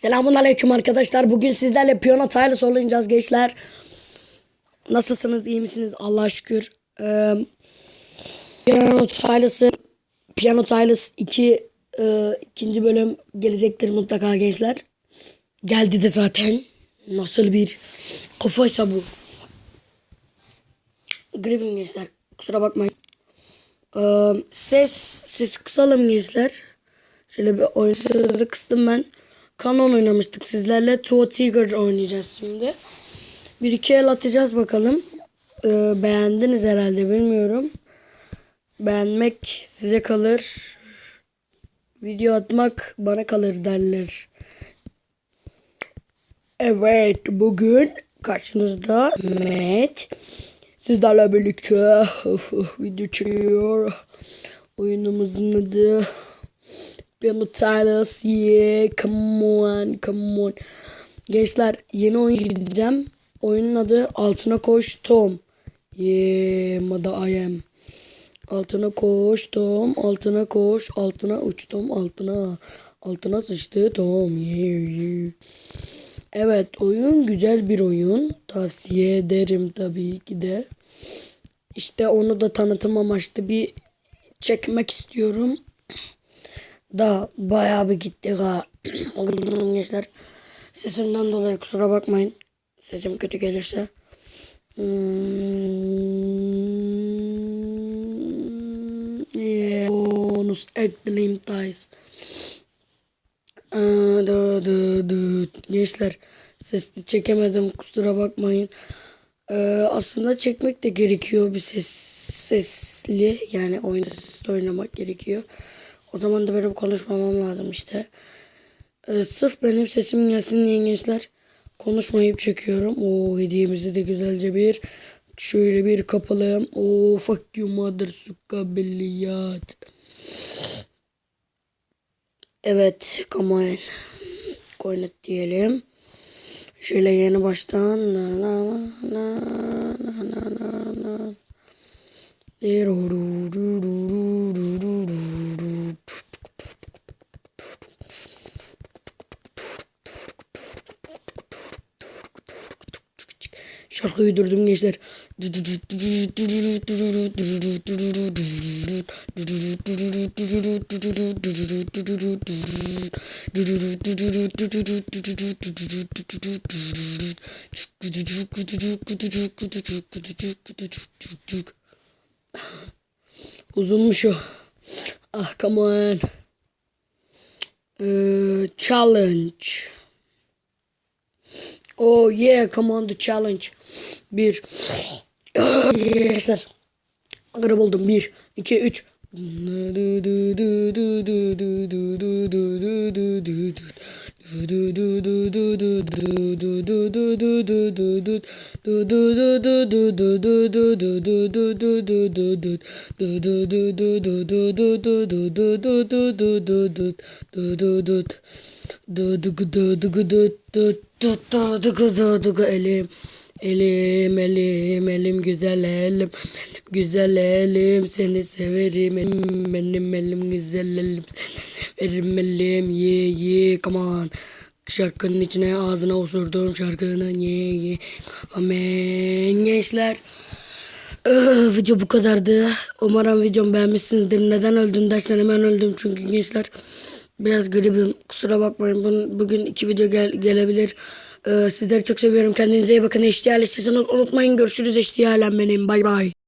Selamun aleyküm arkadaşlar. Bugün sizlerle piyano taylı oynayacağız gençler. Nasılsınız? iyi misiniz? Allah'a şükür. Ee, piyano taylısı Piyano Taylıs 2 e, ikinci bölüm gelecektir mutlaka gençler. Geldi de zaten. Nasıl bir kafaysa bu. Gribim gençler. Kusura bakmayın. Ee, ses ses kısalım gençler. Şöyle bir oyun sırada kıstım ben. Canon oynamıştık sizlerle. Two Tigers oynayacağız şimdi. Bir iki el atacağız bakalım. Ee, beğendiniz herhalde bilmiyorum. Beğenmek size kalır. Video atmak bana kalır derler. Evet bugün karşınızda Mehmet. Sizlerle birlikte video çekiyor. Oyunumuzun adı Piano Titles. Yeah, come on, come on. Gençler yeni oyun gideceğim. Oyunun adı Altına Koş Tom. Yeah, mother I am. Altına koştum, altına koş, altına uçtum, altına, altına sıçtı Tom. Yeah, yeah. Evet, oyun güzel bir oyun. Tavsiye ederim tabii ki de. İşte onu da tanıtım amaçlı bir çekmek istiyorum. Da bayağı bir gitti ha. Gençler sesimden dolayı kusura bakmayın. Sesim kötü gelirse. Hmm, yeah, bonus ekledim ties. Dı. Gençler sesli çekemedim kusura bakmayın. Ee, aslında çekmek de gerekiyor bir ses sesli yani oyun sesli oynamak gerekiyor. O zaman da böyle konuşmamam lazım işte. Ee, sırf benim sesim gelsin diye gençler konuşmayıp çekiyorum. O hediyemizi de güzelce bir şöyle bir kapalım. O fuck you mother suka belliyat. Evet, come on. Koynet diyelim. Şöyle yeni baştan na na na na na na na. Ru Şarkı uydurdum gençler. Uzunmuş o. Ah come on. Ee, challenge. Oh yeah, the challenge. Bir. Gençler. Grab oldum. Bir, iki, üç. Elim, elim, elim, elim güzel elim, güzel elim seni severim elim, benim elim güzel elim, verim elim ye ye come on. Şarkının içine ağzına osurdum şarkının ye ye. Amen gençler. Öh, video bu kadardı. Umarım videomu beğenmişsinizdir. Neden öldüm dersen hemen öldüm çünkü gençler biraz gribim. Kusura bakmayın. Bugün, bugün iki video gel gelebilir. Ee, sizleri çok seviyorum. Kendinize iyi bakın. İstiyorsanız unutmayın. Görüşürüz HDR'len benim. Bay bay.